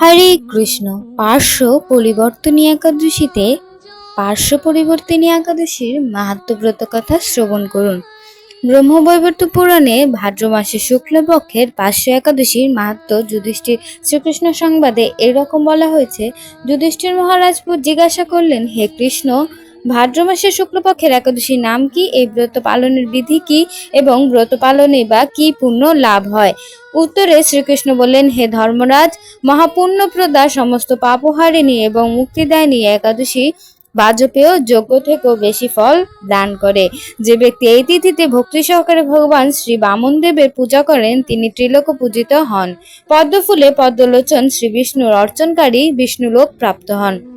হরে কৃষ্ণ। পার্শ্ব পরিবর্তনী একাদশীতে পার্শ্ব পরিবর্তনী একাদশীর মাহাত্মব্রত কথা শ্রবণ করুন। ব্রহ্মবৈবর্ত পুরাণে ভাদ্র মাসের শুক্লপক্ষের পার্শ্ব একাদশীর মাহাত্ম যুধিষ্ঠির শ্রীকৃষ্ণ সংবাদে এরকম বলা হয়েছে, যুধিষ্ঠির মহারাজপুর জিজ্ঞাসা করলেন, হে কৃষ্ণ ভাদ্র মাসের শুক্লপক্ষের একাদশীর নাম কি? এই ব্রত পালনের বিধি কি? এবং ব্রত পালনে বা কি পুণ্য লাভ হয়? উত্তরে শ্রীকৃষ্ণ বললেন, হে ধর্মরাজ, মহাপুণ্যপ্রদা সমস্ত পাপহারিণী এবং মুক্তিদায়িনী একাদশী বাজপেয় যোগ্য থেকেও বেশি ফল দান করে। যে ব্যক্তি এই তিথিতে ভক্তি সহকারে ভগবান শ্রী বামন দেবের পূজা করেন, তিনি ত্রিলোক পূজিত হন। পদ্মফুলে পদ্মলোচন শ্রী বিষ্ণুর অর্চনকারী বিষ্ণুলোক প্রাপ্ত হন।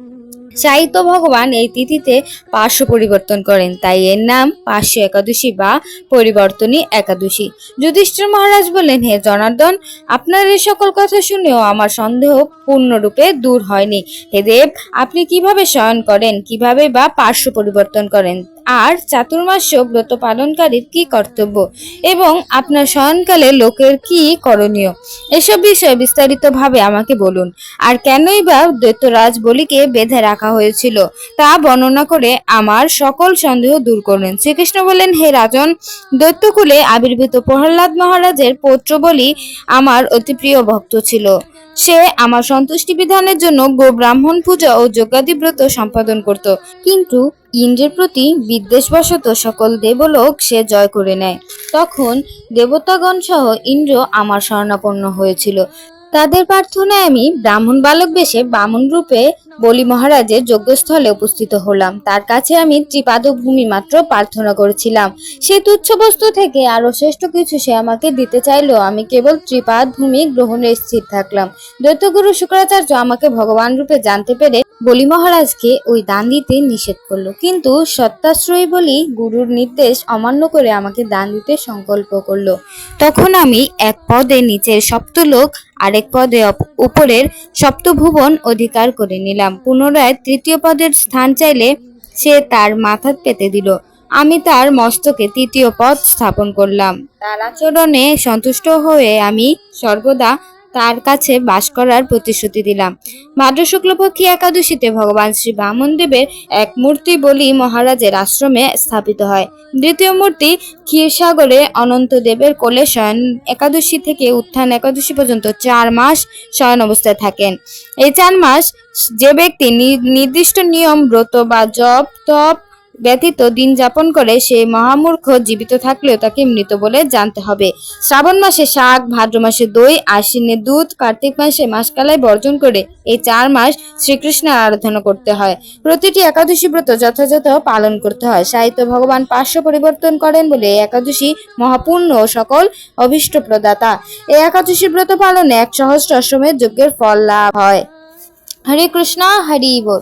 সাহিত্য ভগবান এই তিথিতে পার্শ্ব পরিবর্তন করেন। তাই এর নাম পার্শ্ব একাদশী বা পরিবর্তনী একাদশী। যুধিষ্ঠির মহারাজ বলেন হে জনার্দন, আপনার এই সকল কথা শুনেও আমার সন্দেহ পূর্ণরূপে দূর হয়নি। হে দেব, আপনি কীভাবে শয়ন করেন, কীভাবে বা পার্শ্ব পরিবর্তন করেন আর চাতুর্মাস্য ব্রত পালনকারীর কি কর্তব্য? এবং আপনার শয়নকালে লোকের কি করণীয়? এসব বিষয়ে বিস্তারিতভাবে আমাকে বলুন। আর কেনই বা দৈত্যরাজ বলিকে বেঁধে রাখা হয়েছিল, তা বর্ণনা করে আমার সকল সন্দেহ দূর করলেন। শ্রীকৃষ্ণ বললেন, হে রাজন, দৈত্যকুলে আবির্ভূত প্রহ্লাদ মহারাজের পৌত্র বলি আমার অতি প্রিয় ভক্ত ছিল। সে আমার সন্তুষ্টি বিধানের জন্য গো ব্রাহ্মণ পূজা ও যজ্ঞাদিব্রত সম্পাদন করত। কিন্তু ইন্দ্রের প্রতি বিদ্বেষবশত সকল দেবলোক সে জয় করে নেয়। তখন দেবতাগণ সহ ইন্দ্র আমার স্বর্ণাপন্ন হয়েছিল। তাদের প্রার্থনায় আমি ব্রাহ্মণ বালক বেশে বামন রূপে বলি মহারাজের যজ্ঞস্থলে উপস্থিত হলাম। তার কাছে আমি ত্রিপাদ ভূমি মাত্র প্রার্থনা করেছিলাম। সে তুচ্ছ বস্তু থেকে আরও শ্রেষ্ঠ কিছু সে আমাকে দিতে চাইলেও আমি কেবল ত্রিপাদ ভূমি গ্রহণে স্থির থাকলাম। দৈত্যগুরু শুক্রাচার্য আমাকে ভগবান রূপে জানতে পেরে বলি মহারাজকে ওই দান দিতে নিষেধ করল। কিন্তু সত্যাশ্রয়ী বলি গুরুর নির্দেশ অমান্য করে আমাকে দান দিতে সংকল্প করল। তখন আমি এক পদে নিচের সপ্তলোক, আরেক পদে উপরের সপ্তভুবন অধিকার করে নিলাম। পুনরায় তৃতীয় পদের স্থান চাইলে সে তার মাথা পেতে দিল। আমি তার মস্তকে তৃতীয় পদ স্থাপন করলাম। তার আচরণে সন্তুষ্ট হয়ে আমি সর্বদা তার কাছে বাস করার প্রতিশ্রুতি দিলাম। ভাদ্র শুক্লপক্ষী একাদশীতে ভগবান শ্রী বামন দেবের এক মূর্তি বলি মহারাজের আশ্রমে স্থাপিত হয়। দ্বিতীয় মূর্তি ক্ষীরসাগরে অনন্ত দেবের কোলে শয়ন একাদশী থেকে উত্থান একাদশী পর্যন্ত চার মাস শয়ন অবস্থায় থাকেন। এই চার মাস যে ব্যক্তি নির্দিষ্ট নিয়ম, ব্রত বা জপ তপ ব্যতীত দিন যাপন করে সে মহামূর্খ জীবিত থাকলেও তাকে মৃত বলে জানতে হবে। শ্রাবণ মাসে শাক, ভাদ্র মাসে দই, আশ্বিনে দুধ, কার্তিক মাসে মাসকালাই বর্জন করে এই চার মাস শ্রীকৃষ্ণের আরাধনা করতে হয়। প্রতিটি একাদশী ব্রত যথাযথ পালন করতে হয়। সাহিত্য ভগবান পার্শ্ব পরিবর্তন করেন বলে একাদশী মহাপূর্ণ ও সকল অভীষ্ট প্রদাতা। এই একাদশী ব্রত পালনে এক সহস্র অশ্বমেধ যজ্ঞের ফল লাভ হয়। হরে কৃষ্ণ, হরি বল।